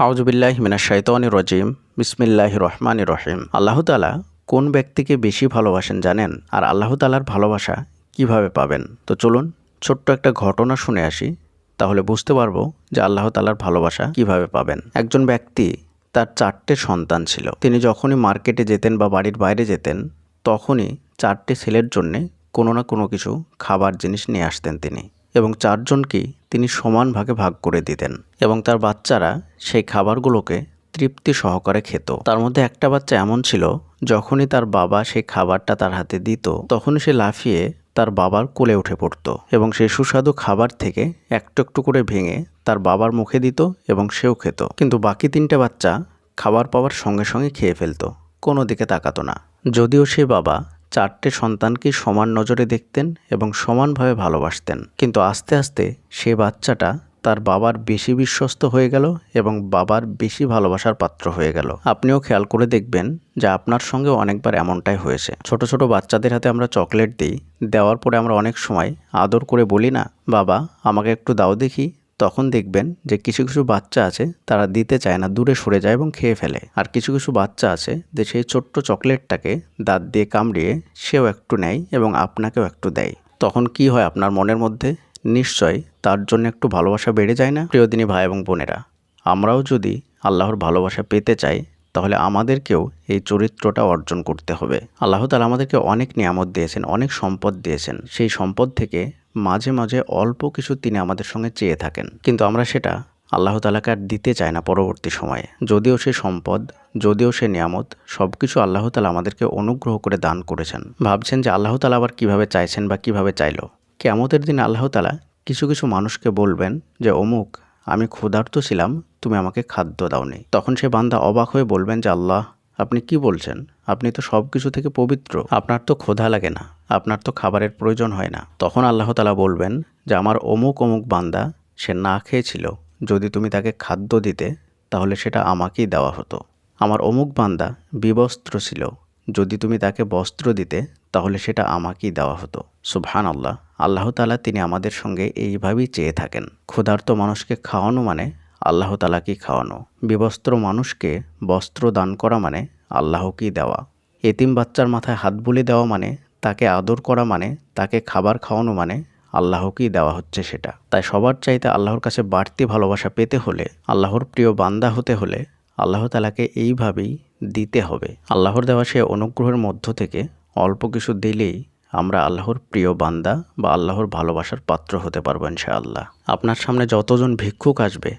আউজবিল্লাহ মিনা শৈতন রজিম। বিসমিল্লাহ রহমান রহিম। আল্লাহ তালা কোন ব্যক্তিকে বেশি ভালোবাসেন জানেন? আর আল্লাহ তালার ভালোবাসা কীভাবে পাবেন? তো চলুন ছোট্ট একটা ঘটনা শুনে আসি। তাহলে বুঝতে পারব যে আল্লাহ তালার ভালোবাসা কীভাবে পাবেন। একজন ব্যক্তি তার চারটে সন্তান ছিল। তিনি যখনই মার্কেটে যেতেন বা বাড়ির বাইরে যেতেন, তখনই চারটে ছেলের জন্যে কোনো না কোনো কিছু খাবার জিনিস নিয়ে আসতেন তিনি। এবং চারজনকেই তিনি সমান ভাগে ভাগ করে দিতেন এবং তার বাচ্চারা সেই খাবারগুলোকে তৃপ্তি সহকারে খেত। তার মধ্যে একটা বাচ্চা এমন ছিল, যখনই তার বাবা সেই খাবারটা তার হাতে দিত, তখনই সে লাফিয়ে তার বাবার কোলে উঠে পড়ত এবং সেই সুস্বাদু খাবার থেকে একটু একটু করে ভেঙে তার বাবার মুখে দিত এবং সেও খেত। কিন্তু বাকি তিনটে বাচ্চা খাবার পাওয়ার সঙ্গে সঙ্গে খেয়ে ফেলতো, কোনো দিকে তাকাতো না। যদিও সে বাবা চারটে সন্তানকে সমান নজরে দেখতেন এবং সমানভাবে ভালোবাসতেন। কিন্তু আস্তে আস্তে সে বাচ্চাটা তার বাবার বেশি বিশ্বস্ত হয়ে গেল এবং বাবার বেশি ভালোবাসার পাত্র হয়ে গেল। আপনিও খেয়াল করে দেখবেন যে আপনার সঙ্গে অনেকবার এমনটাই হয়েছে। ছোট ছোট বাচ্চাদের হাতে আমরা চকলেট দিই, দেওয়ার পরে আমরা অনেক সময় আদর করে বলি, না, বাবা, আমাকে একটু দাও দেখি। তখন দেখবেন যে কিছু কিছু বাচ্চা আছে, তারা দিতে চায় না, দূরে সরে যায় এবং খেয়ে ফেলে। আর কিছু কিছু বাচ্চা আছে যে সেই ছোট্ট চকলেটটাকে দাঁত দিয়ে কামড়িয়ে সেও একটু নেয় এবং আপনাকেও একটু দেয়। তখন কি হয় আপনার মনের মধ্যে? নিশ্চয় তার জন্য একটু ভালোবাসা বেড়ে যায় না প্রিয়দিনী ভাই এবং বোনেরা? আমরাও যদি আল্লাহর ভালোবাসা পেতে চাই, তাহলে আমাদেরকেও এই চরিত্রটা অর্জন করতে হবে। আল্লাহ তালা আমাদেরকে অনেক নিয়ামত দিয়েছেন, অনেক সম্পদ দিয়েছেন। সেই সম্পদ থেকে মাঝে মাঝে অল্প কিছু তিনি আমাদের সঙ্গে চেয়ে থাকেন। কিন্তু আমরা সেটা আল্লাহ তালাকে আর দিতে চায় না পরবর্তী সময়ে। যদিও সে সম্পদ, যদিও সে নিয়ামত সব কিছু আল্লাহ তালা আমাদেরকে অনুগ্রহ করে দান করেছেন। ভাবছেন যে আল্লাহ তালা আবার কীভাবে চাইছেন বা কীভাবে চাইলো? কেমতের দিন আল্লাহ তালা কিছু কিছু মানুষকে বলবেন যে, অমুক, আমি ক্ষুধার্ত ছিলাম, তুমি আমাকে খাদ্য দাওনি। তখন সে বান্দা অবাক হয়ে বলবেন যে, আল্লাহ আপনি কি বলছেন? আপনি তো সব কিছু থেকে পবিত্র। আপনার তো ক্ষোধা লাগে না। আপনার তো খাবারের প্রয়োজন হয় না। তখন আল্লাহ তালা বলবেন যে, আমার অমুক অমুক বান্দা সে না খেয়েছিল। যদি তুমি তাকে খাদ্য দিতে, তাহলে সেটা আমাকেই দেওয়া হতো। আমার অমুক বান্দা বিবস্ত্র ছিল। যদি তুমি তাকে বস্ত্র দিতে, তাহলে সেটা আমাকেই দেওয়া হতো। সুবহান আল্লাহ আল্লাহ তালা তিনি আমাদের সঙ্গে এইভাবেই চেয়ে থাকেন। ক্ষুধার্ত মানুষকে খাওয়ানো মানে আল্লাহ তালাকেই খাওয়ানো। বিবস্ত্র মানুষকে বস্ত্র দান করা মানে আল্লাহকেই দেওয়া। এতিম বাচ্চার মাথায় হাত বুলি দেওয়া মানে তাকে আদর করা মানে তাকে খাবার খাওয়ানো মানে আল্লাহকেই দেওয়া হচ্ছে সেটা। তাই সবার চাইতে আল্লাহর কাছে বাড়তি ভালোবাসা পেতে হলে, আল্লাহর প্রিয় বান্দা হতে হলে আল্লাহ তালাকে এইভাবেই দিতে হবে। আল্লাহর দেওয়া সে অনুগ্রহের মধ্য থেকে অল্প কিছু দিলেই আমরা আল্লাহর প্রিয় বান্দা বা আল্লাহর ভালোবাসার পাত্র হতে পারব ইনশাআল্লাহ। আপনার সামনে যতজন ভিক্ষুক আসবে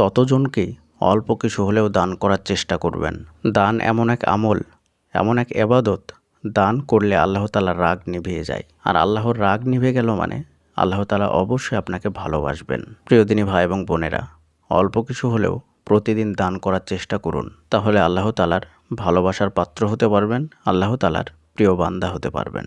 ততজনকেই অল্প কিছু হলেও দান করার চেষ্টা করবেন। দান এমন এক আমল, এমন এক এবাদত। দান করলে আল্লাহ তালার রাগ নিভিয়ে যায়। আর আল্লাহর রাগ নিভে গেল মানে আল্লাহ তালা অবশ্যই আপনাকে ভালোবাসবেন। প্রিয়দিনী ভাই এবং বোনেরা, অল্প কিছু হলেও প্রতিদিন দান করার চেষ্টা করুন। তাহলে আল্লাহ তালার ভালোবাসার পাত্র হতে পারবেন, আল্লাহ তালার প্রিয় বান্দা হতে পারবেন।